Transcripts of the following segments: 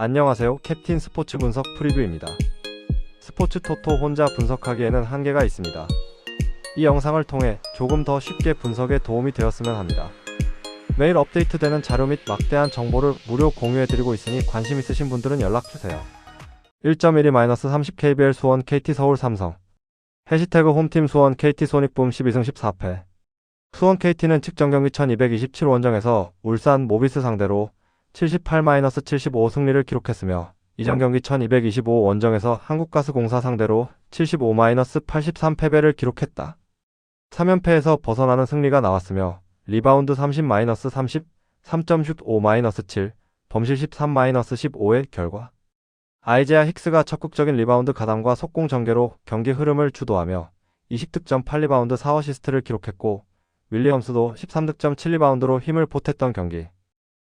안녕하세요. 캡틴 스포츠 분석 프리뷰입니다. 스포츠 토토 혼자 분석하기에는 한계가 있습니다. 이 영상을 통해 조금 더 쉽게 분석에 도움이 되었으면 합니다. 매일 업데이트되는 자료 및 막대한 정보를 무료 공유해드리고 있으니 관심 있으신 분들은 연락주세요. 1.12-30KBL 수원 KT 서울 삼성 해시태그 홈팀 수원 KT 손익붐 12승 14패 수원 KT는 측정 경기 1227 원정에서 울산 모비스 상대로 78-75 승리를 기록했으며 이전 경기 1225 원정에서 한국가스공사 상대로 75-83 패배를 기록했다. 3연패에서 벗어나는 승리가 나왔으며 리바운드 30-30, 3점 슛 5-7, 범실 13-15의 결과 아이제아 힉스가 적극적인 리바운드 가담과 속공 전개로 경기 흐름을 주도하며 20득점 8리바운드 4어시스트를 기록했고 윌리엄스도 13득점 7리바운드로 힘을 보탰던 경기.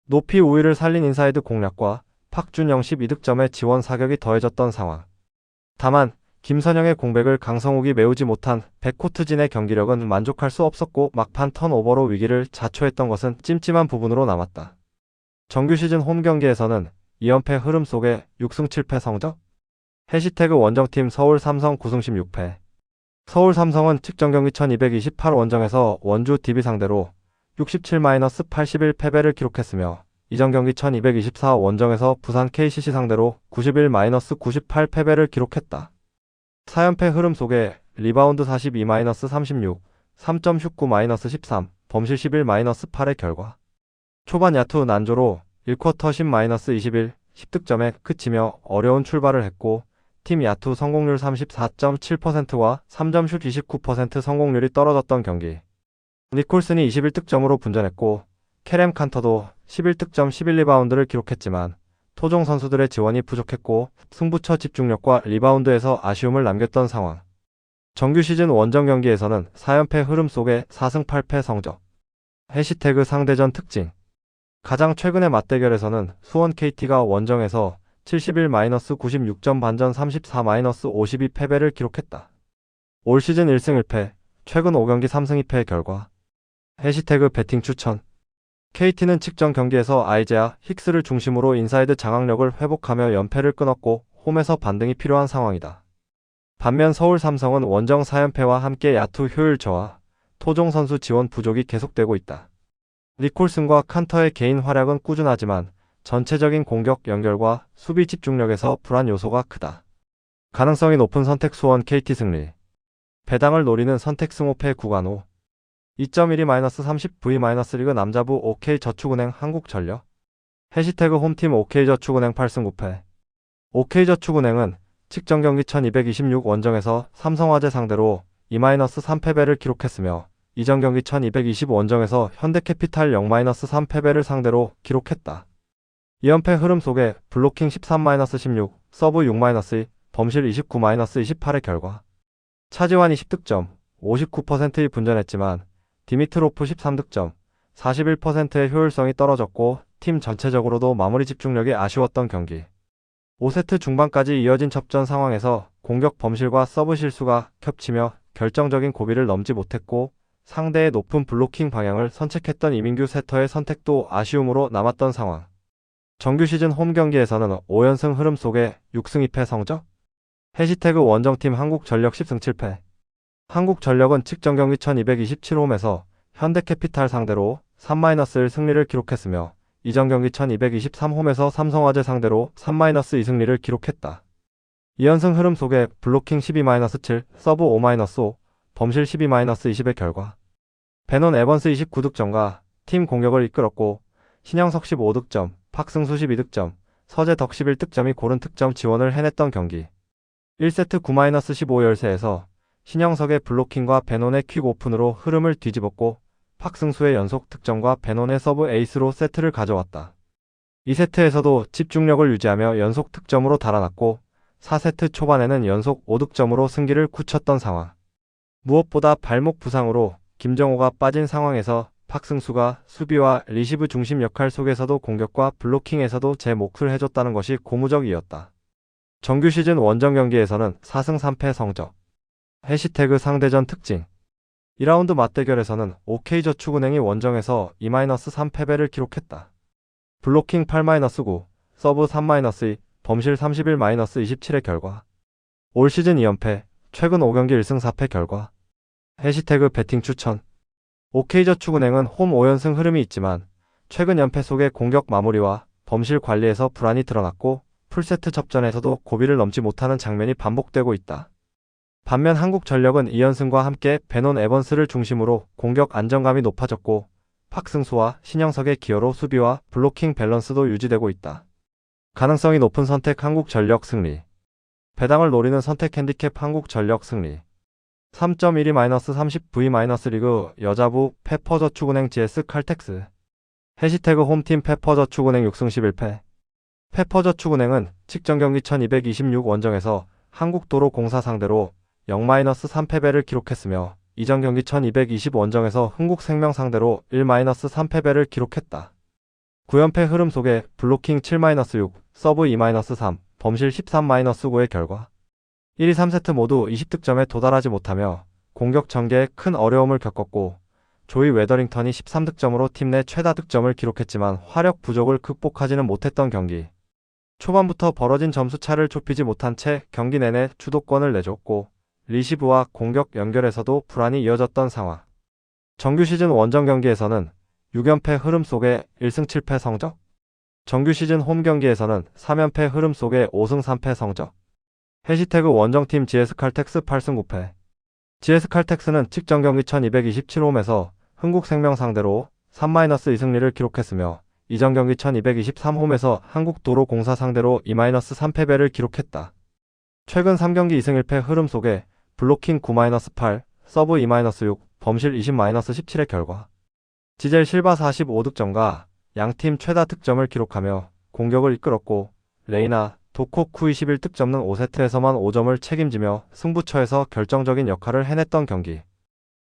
높이 우위를 살린 인사이드 공략과 팍준영 12득점의 지원 사격이 더해졌던 상황. 다만 김선영의 공백을 강성욱이 메우지 못한 백코트진의 경기력은 만족할 수 없었고 막판 턴오버로 위기를 자초했던 것은 찜찜한 부분으로 남았다. 정규 시즌 홈 경기에서는 2연패 흐름 속에 6승 7패 성적? 해시태그 원정팀 서울 삼성 9승 16패 서울 삼성은 측정 경기 1228 원정에서 원주 DB 상대로 67-81 패배를 기록했으며 이전 경기 1224 원정에서 부산 KCC 상대로 91-98 패배를 기록했다. 4연패 흐름 속에 리바운드 42-36, 3점 슛 9-13, 범실 11-8의 결과 초반 야투 난조로 1쿼터 10-21, 10득점에 그치며 어려운 출발을 했고 팀 야투 성공률 34.7%와 3점 슛 29% 성공률이 떨어졌던 경기. 니콜슨이 21득점으로 분전했고 캐렘 칸터도 11득점 11리바운드를 기록했지만 토종 선수들의 지원이 부족했고 승부처 집중력과 리바운드에서 아쉬움을 남겼던 상황. 정규 시즌 원정 경기에서는 4연패 흐름 속에 4승 8패 성적. 해시태그 상대전 특징. 가장 최근의 맞대결에서는 수원 KT가 원정에서 71-96점 반전 34-52 패배를 기록했다. 올 시즌 1승 1패, 최근 5경기 3승 2패의 결과. 해시태그 배팅 추천. KT는 측정 경기에서 아이제아, 힉스를 중심으로 인사이드 장악력을 회복하며 연패를 끊었고 홈에서 반등이 필요한 상황이다. 반면 서울 삼성은 원정 4연패와 함께 야투 효율 저하, 토종 선수 지원 부족이 계속되고 있다. 니콜슨과 칸터의 개인 활약은 꾸준하지만 전체적인 공격 연결과 수비 집중력에서 불안 요소가 크다. 가능성이 높은 선택 수원 KT 승리. 배당을 노리는 선택 승호패 구간 5. 2.12-30V- 리그 남자부 OK저축은행 한국전력. 해시태그 홈팀 OK저축은행 8승 9패. OK저축은행은 측정 경기 1226 원정에서 삼성화재 상대로 2-3패배를 기록했으며 이전 경기 1220 원정에서 현대캐피탈 0-3 패배를 상대로 기록했다. 2연패 흐름 속에 블로킹 13-16, 서브 6-2, 범실 29-28의 결과 차지환이 10득점, 59%의 분전했지만 디미트로프 13득점, 41%의 효율성이 떨어졌고 팀 전체적으로도 마무리 집중력이 아쉬웠던 경기. 5세트 중반까지 이어진 접전 상황에서 공격 범실과 서브 실수가 겹치며 결정적인 고비를 넘지 못했고 상대의 높은 블로킹 방향을 선책했던 이민규 세터의 선택도 아쉬움으로 남았던 상황. 정규 시즌 홈 경기에서는 5연승 흐름 속에 6승 2패 성적? 해시태그 원정팀 한국전력 10승 7패. 한국전력은 측정 경기 1227홈에서 현대캐피탈 상대로 3-1 승리를 기록했으며 이전 경기 1223홈에서 삼성화재 상대로 3-2 승리를 기록했다. 2연승 흐름 속에 블로킹 12-7, 서브 5-5, 범실 12-20의 결과 베논 에번스 29득점과 팀 공격을 이끌었고 신영석 15득점, 박승수 12득점, 서재덕 11득점이 고른 득점 지원을 해냈던 경기 1세트 9-15 열세에서 신영석의 블로킹과 베논의 퀵 오픈으로 흐름을 뒤집었고 박승수의 연속 득점과 베논의 서브 에이스로 세트를 가져왔다. 2세트에서도 집중력을 유지하며 연속 득점으로 달아났고 4세트 초반에는 연속 5득점으로 승기를 굳혔던 상황. 무엇보다 발목 부상으로 김정호가 빠진 상황에서 박승수가 수비와 리시브 중심 역할 속에서도 공격과 블로킹에서도 제 몫을 해줬다는 것이 고무적이었다. 정규 시즌 원정 경기에서는 4승 3패 성적. 해시태그 상대전 특징. 2라운드 맞대결에서는 OK저축은행이 원정에서 2-3 패배를 기록했다. 블로킹 8-9, 서브 3-2, 범실 31-27의 결과. 올 시즌 2연패, 최근 5경기 1승 4패 결과. 해시태그 배팅 추천. OK저축은행은 홈 5연승 흐름이 있지만 최근 연패 속에 공격 마무리와 범실 관리에서 불안이 드러났고 풀세트 접전에서도 고비를 넘지 못하는 장면이 반복되고 있다. 반면 한국전력은 2연승과 함께 베논 에번스를 중심으로 공격 안정감이 높아졌고 박승수와 신영석의 기여로 수비와 블로킹 밸런스도 유지되고 있다. 가능성이 높은 선택 한국전력 승리. 배당을 노리는 선택 핸디캡 한국전력 승리. 3.12-30V- 리그 여자부 페퍼저축은행 GS 칼텍스. 해시태그 홈팀 페퍼저축은행 6승 11패. 페퍼저축은행은 직전 경기 1226 원정에서 한국도로공사 상대로 0-3패배를 기록했으며 이전 경기 1220 원정에서 흥국생명 상대로 1-3패배를 기록했다. 9연패 흐름 속에 블로킹 7-6, 서브 2-3, 범실 13-9의 결과 1, 2, 3세트 모두 20득점에 도달하지 못하며 공격 전개에 큰 어려움을 겪었고 조이 웨더링턴이 13득점으로 팀 내 최다 득점을 기록했지만 화력 부족을 극복하지는 못했던 경기. 초반부터 벌어진 점수 차를 좁히지 못한 채 경기 내내 주도권을 내줬고 리시브와 공격 연결에서도 불안이 이어졌던 상황. 정규 시즌 원정 경기에서는 6연패 흐름 속에 1승 7패 성적. 정규 시즌 홈 경기에서는 3연패 흐름 속에 5승 3패 성적. 해시태그 원정팀 GS칼텍스 8승 9패. GS칼텍스는 직전 경기 1227홈에서 흥국생명 상대로 3-2승리를 기록했으며 이전 경기 1223홈에서 한국도로공사 상대로 2-3패배를 기록했다. 최근 3경기 2승 1패 흐름 속에 블로킹 9-8, 서브 2-6, 범실 20-17의 결과 지젤 실바 45득점과 양팀 최다 득점을 기록하며 공격을 이끌었고 레이나, 도코쿠 21득점는 5세트에서만 5점을 책임지며 승부처에서 결정적인 역할을 해냈던 경기.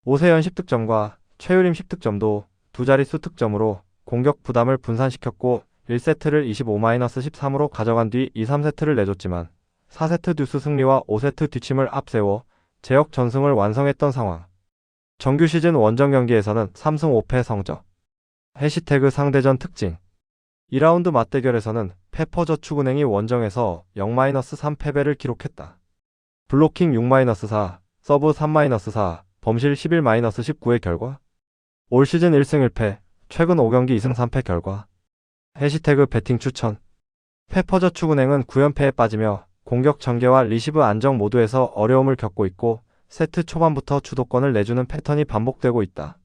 오세연 10득점과 최유림 10득점도 두 자릿수 득점으로 공격 부담을 분산시켰고 1세트를 25-13으로 가져간 뒤 2, 3세트를 내줬지만 4세트 듀스 승리와 5세트 뒷침을 앞세워 제역 전승을 완성했던 상황. 정규 시즌 원정 경기에서는 3승 5패 성적. 해시태그 상대전 특징. 2라운드 맞대결에서는 페퍼저축은행이 원정에서 0-3패배를 기록했다. 블로킹 6-4, 서브 3-4, 범실 11-19의 결과. 올 시즌 1승 1패, 최근 5경기 2승 3패 결과. 해시태그 배팅 추천. 페퍼저축은행은 9연패에 빠지며 공격 전개와 리시브 안정 모두에서 어려움을 겪고 있고 세트 초반부터 주도권을 내주는 패턴이 반복되고 있다.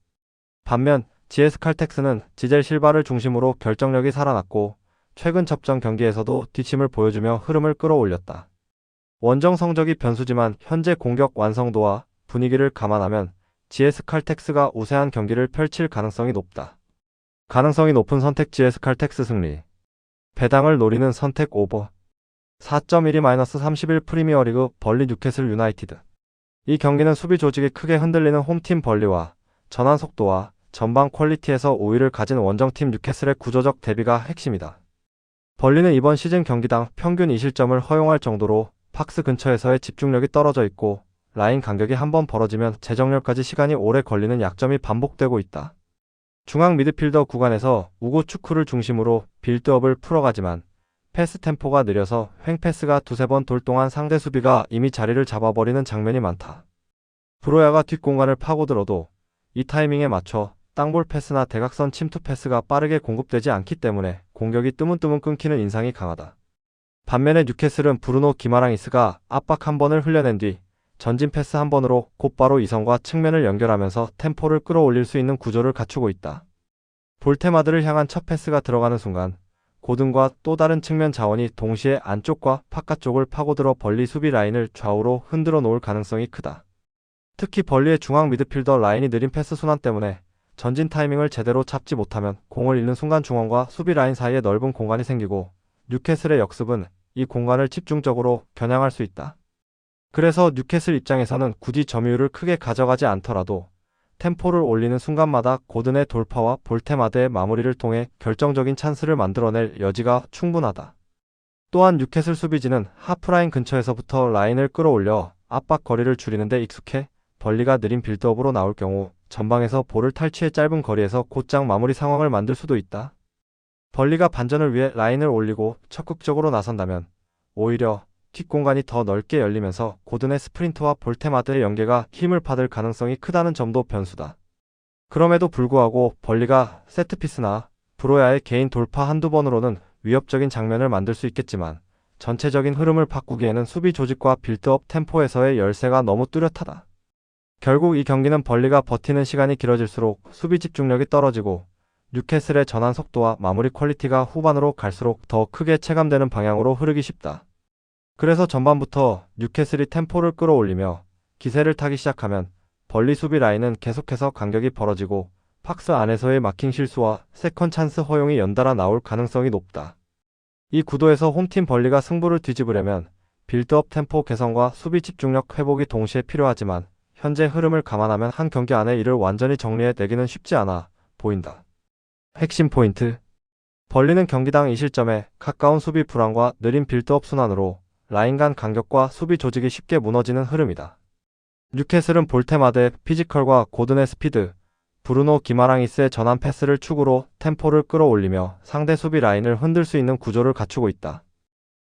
반면 GS칼텍스는 지젤 실바를 중심으로 결정력이 살아났고 최근 접전 경기에서도 뒷심을 보여주며 흐름을 끌어올렸다. 원정 성적이 변수지만 현재 공격 완성도와 분위기를 감안하면 GS칼텍스가 우세한 경기를 펼칠 가능성이 높다. 가능성이 높은 선택 GS칼텍스 승리. 배당을 노리는 선택 오버. 4.12-31 프리미어리그 벌리 뉴캐슬 유나이티드. 이 경기는 수비 조직이 크게 흔들리는 홈팀 벌리와 전환 속도와 전방 퀄리티에서 우위를 가진 원정팀 뉴캐슬의 구조적 대비가 핵심이다. 벌리는 이번 시즌 경기당 평균 2실점을 허용할 정도로 팍스 근처에서의 집중력이 떨어져 있고 라인 간격이 한번 벌어지면 재정렬까지 시간이 오래 걸리는 약점이 반복되고 있다. 중앙 미드필더 구간에서 우고 축구를 중심으로 빌드업을 풀어가지만 패스 템포가 느려서 횡패스가 두세 번 돌 동안 상대 수비가 이미 자리를 잡아버리는 장면이 많다. 브로야가 뒷공간을 파고들어도 이 타이밍에 맞춰 땅볼 패스나 대각선 침투 패스가 빠르게 공급되지 않기 때문에 공격이 뜨문뜨문 끊기는 인상이 강하다. 반면에 뉴캐슬은 브루노 기마랑이스가 압박 한 번을 흘려낸 뒤 전진 패스 한 번으로 곧바로 이성과 측면을 연결하면서 템포를 끌어올릴 수 있는 구조를 갖추고 있다. 볼테마드를 향한 첫 패스가 들어가는 순간 고등과 또 다른 측면 자원이 동시에 안쪽과 바깥쪽을 파고들어 벌리 수비 라인을 좌우로 흔들어 놓을 가능성이 크다. 특히 벌리의 중앙 미드필더 라인이 느린 패스 순환 때문에 전진 타이밍을 제대로 잡지 못하면 공을 잃는 순간 중원과 수비 라인 사이에 넓은 공간이 생기고 뉴캐슬의 역습은 이 공간을 집중적으로 겨냥할 수 있다. 그래서 뉴캐슬 입장에서는 굳이 점유율을 크게 가져가지 않더라도 템포를 올리는 순간마다 고든의 돌파와 볼테마드의 마무리를 통해 결정적인 찬스를 만들어낼 여지가 충분하다. 또한 뉴캐슬 수비진은 하프라인 근처에서부터 라인을 끌어올려 압박 거리를 줄이는 데 익숙해 벌리가 느린 빌드업으로 나올 경우 전방에서 볼을 탈취해 짧은 거리에서 곧장 마무리 상황을 만들 수도 있다. 벌리가 반전을 위해 라인을 올리고 적극적으로 나선다면 오히려 뒷공간이 더 넓게 열리면서 고든의 스프린트와 볼테마드의 연계가 힘을 받을 가능성이 크다는 점도 변수다. 그럼에도 불구하고 벌리가 세트피스나 브로야의 개인 돌파 한두 번으로는 위협적인 장면을 만들 수 있겠지만 전체적인 흐름을 바꾸기에는 수비 조직과 빌드업 템포에서의 열세가 너무 뚜렷하다. 결국 이 경기는 벌리가 버티는 시간이 길어질수록 수비 집중력이 떨어지고 뉴캐슬의 전환 속도와 마무리 퀄리티가 후반으로 갈수록 더 크게 체감되는 방향으로 흐르기 쉽다. 그래서 전반부터 뉴캐슬이 템포를 끌어올리며 기세를 타기 시작하면 벌리 수비 라인은 계속해서 간격이 벌어지고 팍스 안에서의 마킹 실수와 세컨 찬스 허용이 연달아 나올 가능성이 높다. 이 구도에서 홈팀 벌리가 승부를 뒤집으려면 빌드업 템포 개선과 수비 집중력 회복이 동시에 필요하지만 현재 흐름을 감안하면 한 경기 안에 이를 완전히 정리해 내기는 쉽지 않아 보인다. 핵심 포인트 벌리는 경기당 2실점에 가까운 수비 불안과 느린 빌드업 순환으로 라인 간 간격과 수비 조직이 쉽게 무너지는 흐름이다. 뉴캐슬은 볼테마드의 피지컬과 고든의 스피드, 브루노 기마랑이스의 전환 패스를 축으로 템포를 끌어올리며 상대 수비 라인을 흔들 수 있는 구조를 갖추고 있다.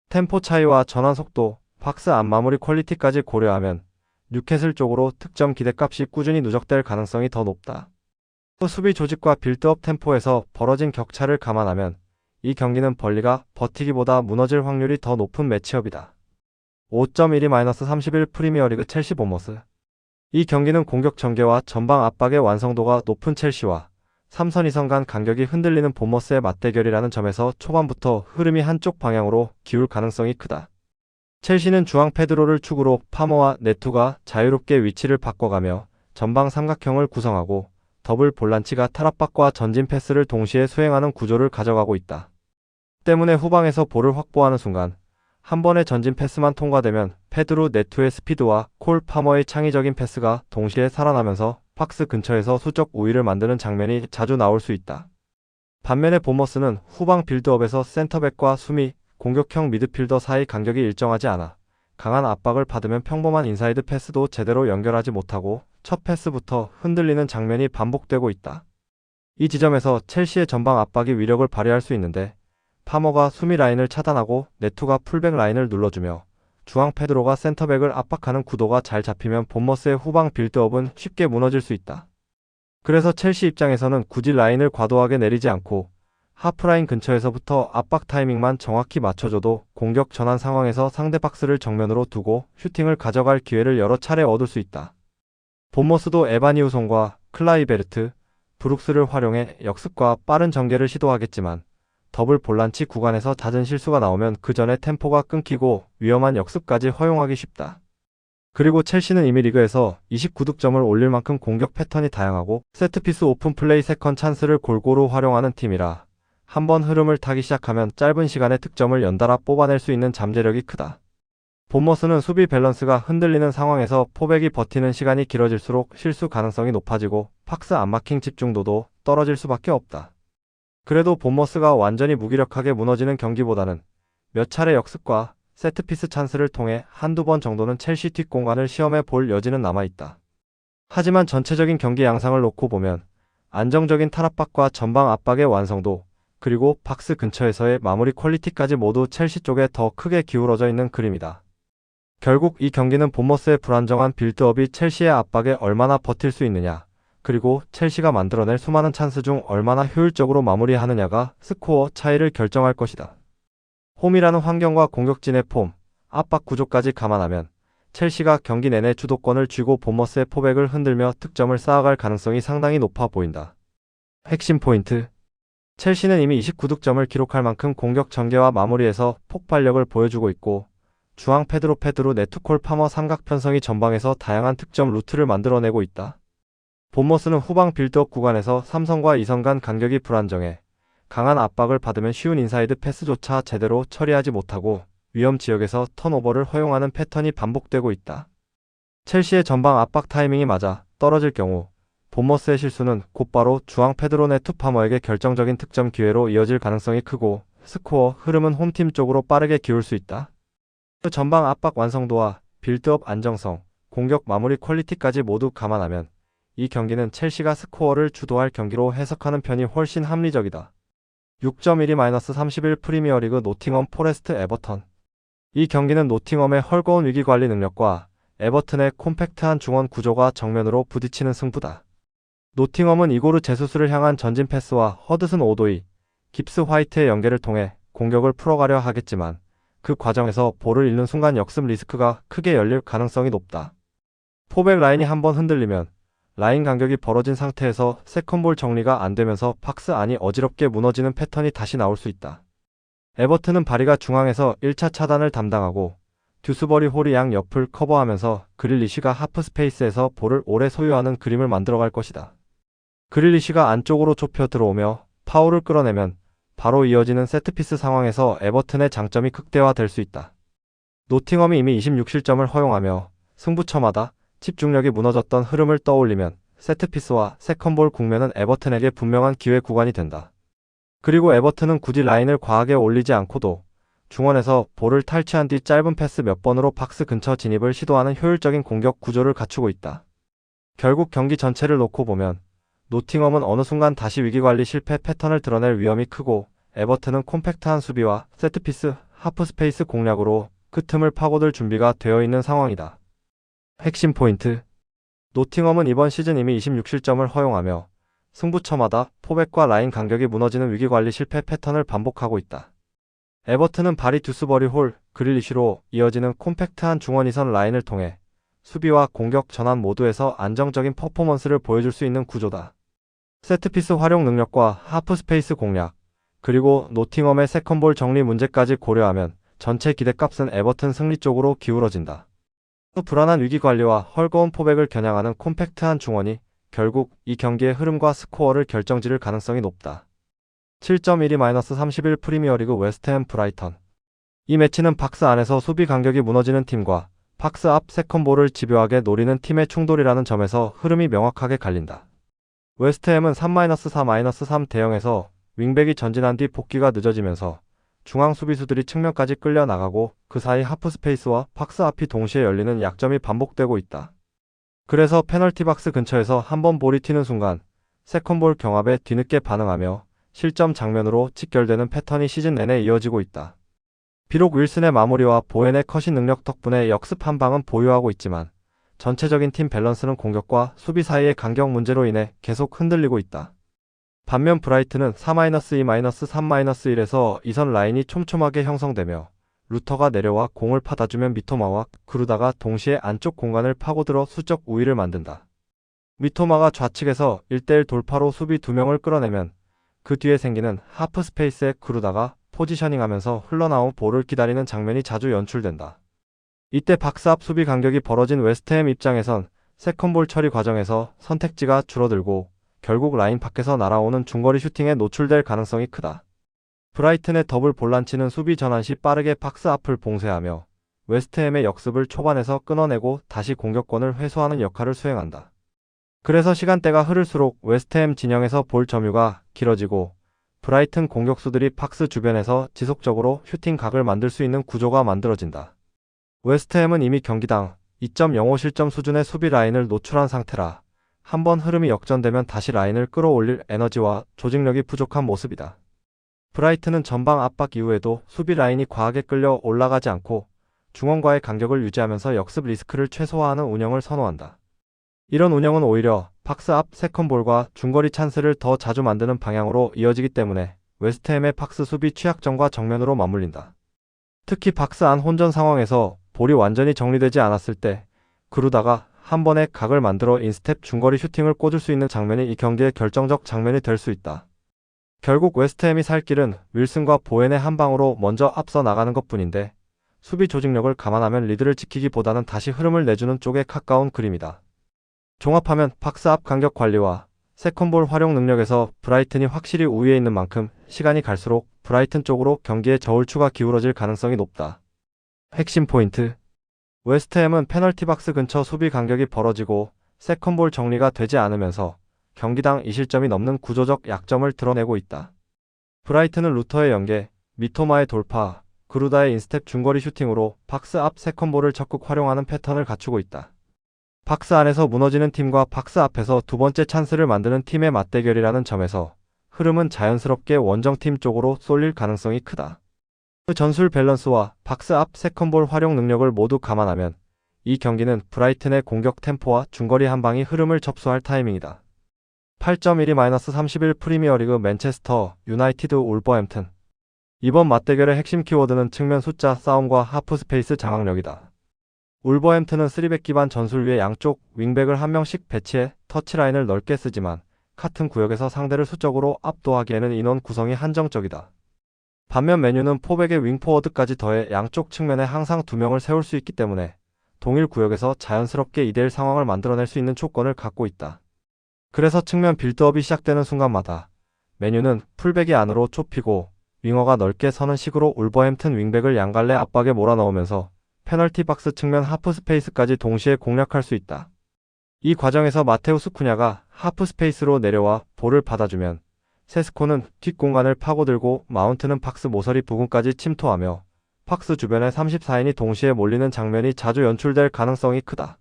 템포 차이와 전환 속도, 박스 안 마무리 퀄리티까지 고려하면 뉴캐슬 쪽으로 득점 기대값이 꾸준히 누적될 가능성이 더 높다. 또 수비 조직과 빌드업 템포에서 벌어진 격차를 감안하면 이 경기는 벌리가 버티기보다 무너질 확률이 더 높은 매치업이다. 5.12-31 프리미어리그 첼시 보머스 이 경기는 공격 전개와 전방 압박의 완성도가 높은 첼시와 3선 2선 간 간격이 흔들리는 보머스의 맞대결이라는 점에서 초반부터 흐름이 한쪽 방향으로 기울 가능성이 크다. 첼시는 주앙 페드로를 축으로 파머와 네투가 자유롭게 위치를 바꿔가며 전방 삼각형을 구성하고 더블 볼란치가 탈압박과 전진 패스를 동시에 수행하는 구조를 가져가고 있다. 때문에 후방에서 볼을 확보하는 순간 한 번의 전진 패스만 통과되면 페드로 네투의 스피드와 콜 파머의 창의적인 패스가 동시에 살아나면서 박스 근처에서 수적 우위를 만드는 장면이 자주 나올 수 있다. 반면에 보머스는 후방 빌드업에서 센터백과 수미, 공격형 미드필더 사이 간격이 일정하지 않아 강한 압박을 받으면 평범한 인사이드 패스도 제대로 연결하지 못하고 첫 패스부터 흔들리는 장면이 반복되고 있다. 이 지점에서 첼시의 전방 압박이 위력을 발휘할 수 있는데 파머가 수미 라인을 차단하고 네투가 풀백 라인을 눌러주며 중앙 페드로가 센터백을 압박하는 구도가 잘 잡히면 본머스의 후방 빌드업은 쉽게 무너질 수 있다. 그래서 첼시 입장에서는 굳이 라인을 과도하게 내리지 않고 하프라인 근처에서부터 압박 타이밍만 정확히 맞춰줘도 공격 전환 상황에서 상대 박스를 정면으로 두고 슈팅을 가져갈 기회를 여러 차례 얻을 수 있다. 본머스도 에바니우송과 클라이베르트, 브룩스를 활용해 역습과 빠른 전개를 시도하겠지만 더블 볼란치 구간에서 잦은 실수가 나오면 그 전에 템포가 끊기고 위험한 역습까지 허용하기 쉽다. 그리고 첼시는 이미 리그에서 29득점을 올릴 만큼 공격 패턴이 다양하고 세트피스 오픈 플레이 세컨 찬스를 골고루 활용하는 팀이라 한 번 흐름을 타기 시작하면 짧은 시간에 득점을 연달아 뽑아낼 수 있는 잠재력이 크다. 본머스는 수비 밸런스가 흔들리는 상황에서 포백이 버티는 시간이 길어질수록 실수 가능성이 높아지고 팍스 안마킹 집중도도 떨어질 수밖에 없다. 그래도 본머스가 완전히 무기력하게 무너지는 경기보다는 몇 차례 역습과 세트피스 찬스를 통해 한두 번 정도는 첼시 뒷 공간을 시험해 볼 여지는 남아있다. 하지만 전체적인 경기 양상을 놓고 보면 안정적인 탈압박과 전방 압박의 완성도 그리고 박스 근처에서의 마무리 퀄리티까지 모두 첼시 쪽에 더 크게 기울어져 있는 그림이다. 결국 이 경기는 본머스의 불안정한 빌드업이 첼시의 압박에 얼마나 버틸 수 있느냐 그리고 첼시가 만들어낼 수많은 찬스 중 얼마나 효율적으로 마무리하느냐가 스코어 차이를 결정할 것이다. 홈이라는 환경과 공격진의 폼, 압박 구조까지 감안하면 첼시가 경기 내내 주도권을 쥐고 본머스의 포백을 흔들며 득점을 쌓아갈 가능성이 상당히 높아 보인다. 핵심 포인트 첼시는 이미 29득점을 기록할 만큼 공격 전개와 마무리에서 폭발력을 보여주고 있고 중앙 페드로 페드로 네트콜 파머 삼각 편성이 전방에서 다양한 득점 루트를 만들어내고 있다. 본머스는 후방 빌드업 구간에서 삼성과 이선 간 간격이 불안정해 강한 압박을 받으면 쉬운 인사이드 패스조차 제대로 처리하지 못하고 위험 지역에서 턴오버를 허용하는 패턴이 반복되고 있다. 첼시의 전방 압박 타이밍이 맞아 떨어질 경우 본머스의 실수는 곧바로 주앙 페드로네 투파머에게 결정적인 득점 기회로 이어질 가능성이 크고 스코어 흐름은 홈팀 쪽으로 빠르게 기울 수 있다. 전방 압박 완성도와 빌드업 안정성, 공격 마무리 퀄리티까지 모두 감안하면 이 경기는 첼시가 스코어를 주도할 경기로 해석하는 편이 훨씬 합리적이다. 6.12-31 프리미어리그 노팅엄 포레스트 에버턴. 이 경기는 노팅엄의 헐거운 위기 관리 능력과 에버튼의 콤팩트한 중원 구조가 정면으로 부딪히는 승부다. 노팅엄은 이고르 제수스를 향한 전진 패스와 허드슨 오도이, 깁스 화이트의 연계를 통해 공격을 풀어가려 하겠지만 그 과정에서 볼을 잃는 순간 역습 리스크가 크게 열릴 가능성이 높다. 포백 라인이 한번 흔들리면 라인 간격이 벌어진 상태에서 세컨볼 정리가 안 되면서 박스 안이 어지럽게 무너지는 패턴이 다시 나올 수 있다. 에버튼은 바리가 중앙에서 1차 차단을 담당하고 듀스버리 홀이 양 옆을 커버하면서 그릴리시가 하프 스페이스에서 볼을 오래 소유하는 그림을 만들어갈 것이다. 그릴리시가 안쪽으로 좁혀 들어오며 파울을 끌어내면 바로 이어지는 세트피스 상황에서 에버튼의 장점이 극대화될 수 있다. 노팅엄이 이미 26실점을 허용하며 승부처마다 집중력이 무너졌던 흐름을 떠올리면 세트피스와 세컨볼 국면은 에버튼에게 분명한 기회 구간이 된다. 그리고 에버튼은 굳이 라인을 과하게 올리지 않고도 중원에서 볼을 탈취한 뒤 짧은 패스 몇 번으로 박스 근처 진입을 시도하는 효율적인 공격 구조를 갖추고 있다. 결국 경기 전체를 놓고 보면 노팅엄은 어느 순간 다시 위기관리 실패 패턴을 드러낼 위험이 크고 에버튼은 콤팩트한 수비와 세트피스, 하프스페이스 공략으로 그 틈을 파고들 준비가 되어 있는 상황이다. 핵심 포인트 노팅엄은 이번 시즌 이미 26실점을 허용하며 승부처마다 포백과 라인 간격이 무너지는 위기관리 실패 패턴을 반복하고 있다. 에버튼은 바리 듀스버리 홀, 그릴리시로 이어지는 콤팩트한 중원이선 라인을 통해 수비와 공격 전환 모두에서 안정적인 퍼포먼스를 보여줄 수 있는 구조다. 세트피스 활용 능력과 하프 스페이스 공략, 그리고 노팅엄의 세컨볼 정리 문제까지 고려하면 전체 기대값은 에버튼 승리 쪽으로 기울어진다. 불안한 위기 관리와 헐거운 포백을 겨냥하는 콤팩트한 중원이 결국 이 경기의 흐름과 스코어를 결정지을 가능성이 높다. 7.12-31 프리미어리그 웨스트햄 브라이턴 이 매치는 박스 안에서 수비 간격이 무너지는 팀과 박스 앞 세컨볼을 집요하게 노리는 팀의 충돌이라는 점에서 흐름이 명확하게 갈린다. 웨스트햄은 3-4-3 대형에서 윙백이 전진한 뒤 복귀가 늦어지면서 중앙 수비수들이 측면까지 끌려 나가고 그 사이 하프 스페이스와 박스 앞이 동시에 열리는 약점이 반복되고 있다. 그래서 페널티 박스 근처에서 한 번 볼이 튀는 순간 세컨볼 경합에 뒤늦게 반응하며 실점 장면으로 직결되는 패턴이 시즌 내내 이어지고 있다. 비록 윌슨의 마무리와 보엔의 컷인 능력 덕분에 역습 한 방은 보유하고 있지만 전체적인 팀 밸런스는 공격과 수비 사이의 간격 문제로 인해 계속 흔들리고 있다. 반면 브라이트는 4-2-3-1에서 이선 라인이 촘촘하게 형성되며 루터가 내려와 공을 받아주면 미토마와 그루다가 동시에 안쪽 공간을 파고들어 수적 우위를 만든다. 미토마가 좌측에서 1대1 돌파로 수비 2명을 끌어내면 그 뒤에 생기는 하프 스페이스에 그루다가 포지셔닝하면서 흘러나온 볼을 기다리는 장면이 자주 연출된다. 이때 박스 앞 수비 간격이 벌어진 웨스트햄 입장에선 세컨볼 처리 과정에서 선택지가 줄어들고 결국 라인 밖에서 날아오는 중거리 슈팅에 노출될 가능성이 크다. 브라이튼의 더블 볼란치는 수비 전환 시 빠르게 박스 앞을 봉쇄하며 웨스트햄의 역습을 초반에서 끊어내고 다시 공격권을 회수하는 역할을 수행한다. 그래서 시간대가 흐를수록 웨스트햄 진영에서 볼 점유가 길어지고 브라이튼 공격수들이 박스 주변에서 지속적으로 슈팅 각을 만들 수 있는 구조가 만들어진다. 웨스트햄은 이미 경기당 2.05 실점 수준의 수비 라인을 노출한 상태라 한번 흐름이 역전되면 다시 라인을 끌어올릴 에너지와 조직력이 부족한 모습이다. 브라이튼은 전방 압박 이후에도 수비 라인이 과하게 끌려 올라가지 않고 중원과의 간격을 유지하면서 역습 리스크를 최소화하는 운영을 선호한다. 이런 운영은 오히려 박스 앞 세컨볼과 중거리 찬스를 더 자주 만드는 방향으로 이어지기 때문에 웨스트햄의 박스 수비 취약점과 정면으로 맞물린다. 특히 박스 안 혼전 상황에서 볼이 완전히 정리되지 않았을 때 그루다가 한 번에 각을 만들어 인스텝 중거리 슈팅을 꽂을 수 있는 장면이 이 경기의 결정적 장면이 될 수 있다. 결국 웨스트햄이 살 길은 윌슨과 보엔의 한 방으로 먼저 앞서 나가는 것 뿐인데 수비 조직력을 감안하면 리드를 지키기보다는 다시 흐름을 내주는 쪽에 가까운 그림이다. 종합하면 박스 앞 간격 관리와 세컨볼 활용 능력에서 브라이튼이 확실히 우위에 있는 만큼 시간이 갈수록 브라이튼 쪽으로 경기의 저울추가 기울어질 가능성이 높다. 핵심 포인트 웨스트햄은 페널티 박스 근처 수비 간격이 벌어지고 세컨볼 정리가 되지 않으면서 경기당 2실점이 넘는 구조적 약점을 드러내고 있다. 브라이튼은 루터의 연계, 미토마의 돌파, 그루다의 인스텝 중거리 슈팅으로 박스 앞 세컨볼을 적극 활용하는 패턴을 갖추고 있다. 박스 안에서 무너지는 팀과 박스 앞에서 두 번째 찬스를 만드는 팀의 맞대결이라는 점에서 흐름은 자연스럽게 원정팀 쪽으로 쏠릴 가능성이 크다. 그 전술 밸런스와 박스 앞 세컨볼 활용 능력을 모두 감안하면 이 경기는 브라이튼의 공격 템포와 중거리 한 방이 흐름을 접수할 타이밍이다. 8.12-31 프리미어리그 맨체스터 유나이티드 울버햄튼 이번 맞대결의 핵심 키워드는 측면 숫자 싸움과 하프 스페이스 장악력이다. 울버햄튼은 3백 기반 전술 위에 양쪽 윙백을 한 명씩 배치해 터치라인을 넓게 쓰지만 같은 구역에서 상대를 수적으로 압도하기에는 인원 구성이 한정적이다. 반면 메뉴는 포백의 윙포워드까지 더해 양쪽 측면에 항상 두 명을 세울 수 있기 때문에 동일 구역에서 자연스럽게 2대1 상황을 만들어낼 수 있는 조건을 갖고 있다. 그래서 측면 빌드업이 시작되는 순간마다 메뉴는 풀백이 안으로 좁히고 윙어가 넓게 서는 식으로 울버햄튼 윙백을 양갈래 압박에 몰아넣으면서 페널티 박스 측면 하프 스페이스까지 동시에 공략할 수 있다. 이 과정에서 마테우스 쿠냐가 하프 스페이스로 내려와 볼을 받아주면 세스코는 뒷공간을 파고들고 마운트는 박스 모서리 부근까지 침투하며 박스 주변에 34인이 동시에 몰리는 장면이 자주 연출될 가능성이 크다.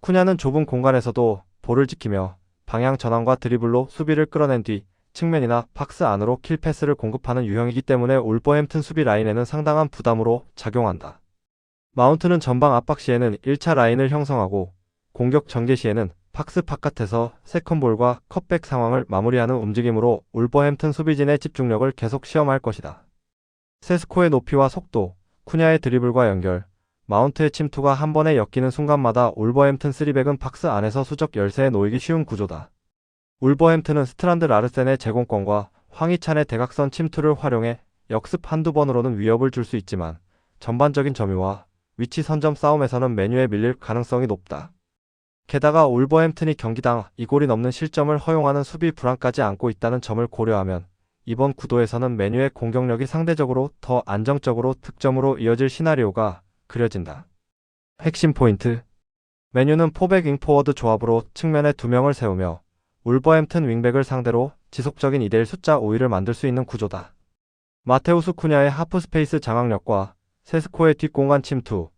쿠냐는 좁은 공간에서도 볼을 지키며 방향 전환과 드리블로 수비를 끌어낸 뒤 측면이나 박스 안으로 킬 패스를 공급하는 유형이기 때문에 울버햄튼 수비 라인에는 상당한 부담으로 작용한다. 마운트는 전방 압박 시에는 1차 라인을 형성하고 공격 전개 시에는 박스 바깥에서 세컨볼과 컷백 상황을 마무리하는 움직임으로 울버햄튼 수비진의 집중력을 계속 시험할 것이다. 세스코의 높이와 속도, 쿠냐의 드리블과 연결, 마운트의 침투가 한 번에 엮이는 순간마다 울버햄튼 3백은 박스 안에서 수적 열세에 놓이기 쉬운 구조다. 울버햄튼은 스트란드 라르센의 제공권과 황희찬의 대각선 침투를 활용해 역습 한두 번으로는 위협을 줄 수 있지만 전반적인 점유와 위치 선점 싸움에서는 메뉴에 밀릴 가능성이 높다. 게다가 울버햄튼이 경기당 2골이 넘는 실점을 허용하는 수비 불안까지 안고 있다는 점을 고려하면 이번 구도에서는 메뉴의 공격력이 상대적으로 더 안정적으로 득점으로 이어질 시나리오가 그려진다. 핵심 포인트 메뉴는 포백 윙포워드 조합으로 측면에 두 명을 세우며 울버햄튼 윙백을 상대로 지속적인 2대1 숫자 5위를 만들 수 있는 구조다. 마테우스 쿠냐의 하프 스페이스 장악력과 세스코의 뒷공간 침투,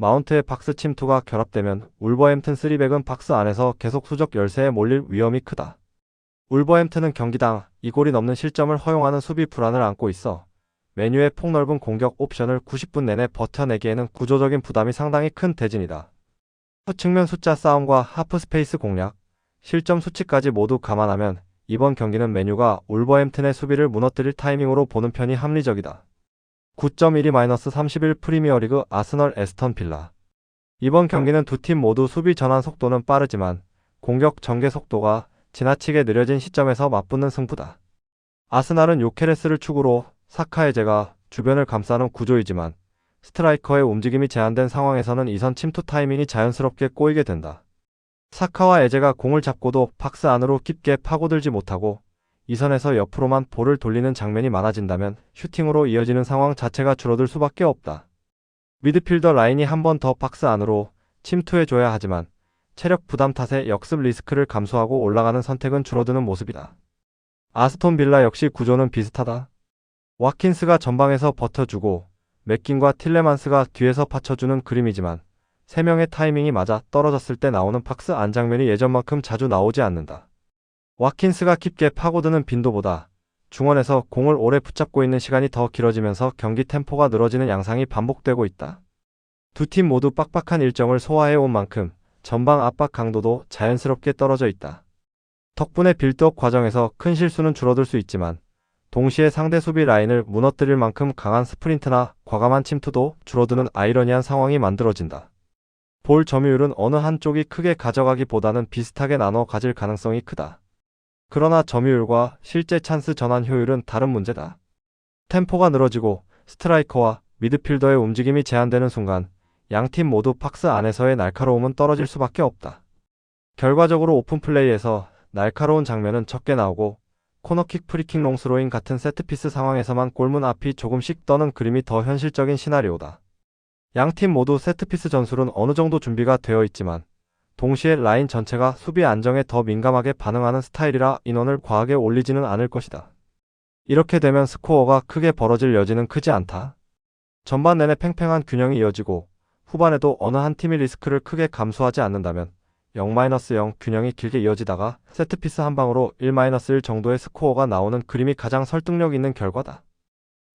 마운트의 박스 침투가 결합되면 울버햄튼 3백은 박스 안에서 계속 수적 열세에 몰릴 위험이 크다. 울버햄튼은 경기당 2골이 넘는 실점을 허용하는 수비 불안을 안고 있어 메뉴의 폭넓은 공격 옵션을 90분 내내 버텨내기에는 구조적인 부담이 상당히 큰 대진이다. 측면 숫자 싸움과 하프 스페이스 공략, 실점 수치까지 모두 감안하면 이번 경기는 메뉴가 울버햄튼의 수비를 무너뜨릴 타이밍으로 보는 편이 합리적이다. 9.12-31 프리미어리그 아스널 에스턴 빌라 이번 경기는 두 팀 모두 수비 전환 속도는 빠르지만 공격 전개 속도가 지나치게 느려진 시점에서 맞붙는 승부다. 아스날은 요케레스를 축으로 사카에제가 주변을 감싸는 구조이지만 스트라이커의 움직임이 제한된 상황에서는 이선 침투 타이밍이 자연스럽게 꼬이게 된다. 사카와 에제가 공을 잡고도 박스 안으로 깊게 파고들지 못하고 이 선에서 옆으로만 볼을 돌리는 장면이 많아진다면 슈팅으로 이어지는 상황 자체가 줄어들 수밖에 없다. 미드필더 라인이 한 번 더 박스 안으로 침투해줘야 하지만 체력 부담 탓에 역습 리스크를 감수하고 올라가는 선택은 줄어드는 모습이다. 아스톤 빌라 역시 구조는 비슷하다. 와킨스가 전방에서 버텨주고 맥긴과 틸레만스가 뒤에서 받쳐주는 그림이지만 3명의 타이밍이 맞아 떨어졌을 때 나오는 박스 안 장면이 예전만큼 자주 나오지 않는다. 와킨스가 깊게 파고드는 빈도보다 중원에서 공을 오래 붙잡고 있는 시간이 더 길어지면서 경기 템포가 늘어지는 양상이 반복되고 있다. 두 팀 모두 빡빡한 일정을 소화해 온 만큼 전방 압박 강도도 자연스럽게 떨어져 있다. 덕분에 빌드업 과정에서 큰 실수는 줄어들 수 있지만 동시에 상대 수비 라인을 무너뜨릴 만큼 강한 스프린트나 과감한 침투도 줄어드는 아이러니한 상황이 만들어진다. 볼 점유율은 어느 한쪽이 크게 가져가기보다는 비슷하게 나눠 가질 가능성이 크다. 그러나 점유율과 실제 찬스 전환 효율은 다른 문제다. 템포가 늘어지고 스트라이커와 미드필더의 움직임이 제한되는 순간 양 팀 모두 박스 안에서의 날카로움은 떨어질 수밖에 없다. 결과적으로 오픈 플레이에서 날카로운 장면은 적게 나오고 코너킥 프리킥 롱스로인 같은 세트피스 상황에서만 골문 앞이 조금씩 떠는 그림이 더 현실적인 시나리오다. 양 팀 모두 세트피스 전술은 어느 정도 준비가 되어 있지만 동시에 라인 전체가 수비 안정에 더 민감하게 반응하는 스타일이라 인원을 과하게 올리지는 않을 것이다. 이렇게 되면 스코어가 크게 벌어질 여지는 크지 않다. 전반 내내 팽팽한 균형이 이어지고 후반에도 어느 한 팀이 리스크를 크게 감수하지 않는다면 0-0 균형이 길게 이어지다가 세트피스 한 방으로 1-1 정도의 스코어가 나오는 그림이 가장 설득력 있는 결과다.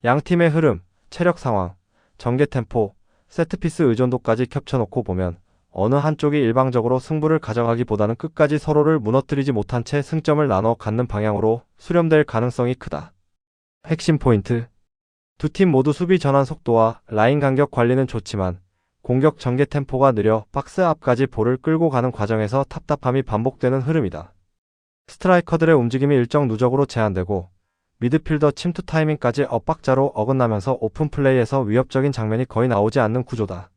양 팀의 흐름, 체력 상황, 전개 템포, 세트피스 의존도까지 겹쳐놓고 보면 어느 한쪽이 일방적으로 승부를 가져가기보다는 끝까지 서로를 무너뜨리지 못한 채 승점을 나눠 갖는 방향으로 수렴될 가능성이 크다. 핵심 포인트 두 팀 모두 수비 전환 속도와 라인 간격 관리는 좋지만 공격 전개 템포가 느려 박스 앞까지 볼을 끌고 가는 과정에서 답답함이 반복되는 흐름이다. 스트라이커들의 움직임이 일정 누적으로 제한되고 미드필더 침투 타이밍까지 엇박자로 어긋나면서 오픈 플레이에서 위협적인 장면이 거의 나오지 않는 구조다.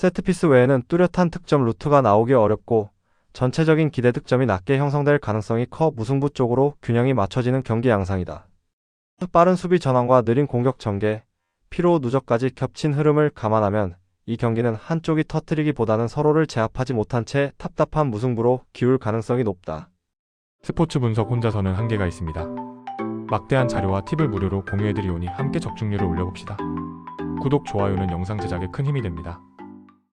세트피스 외에는 뚜렷한 득점 루트가 나오기 어렵고 전체적인 기대 득점이 낮게 형성될 가능성이 커 무승부 쪽으로 균형이 맞춰지는 경기 양상이다. 빠른 수비 전환과 느린 공격 전개, 피로 누적까지 겹친 흐름을 감안하면 이 경기는 한쪽이 터트리기보다는 서로를 제압하지 못한 채 답답한 무승부로 기울 가능성이 높다. 스포츠 분석 혼자서는 한계가 있습니다. 막대한 자료와 팁을 무료로 공유해드리오니 함께 적중률을 올려봅시다. 구독, 좋아요는 영상 제작에 큰 힘이 됩니다.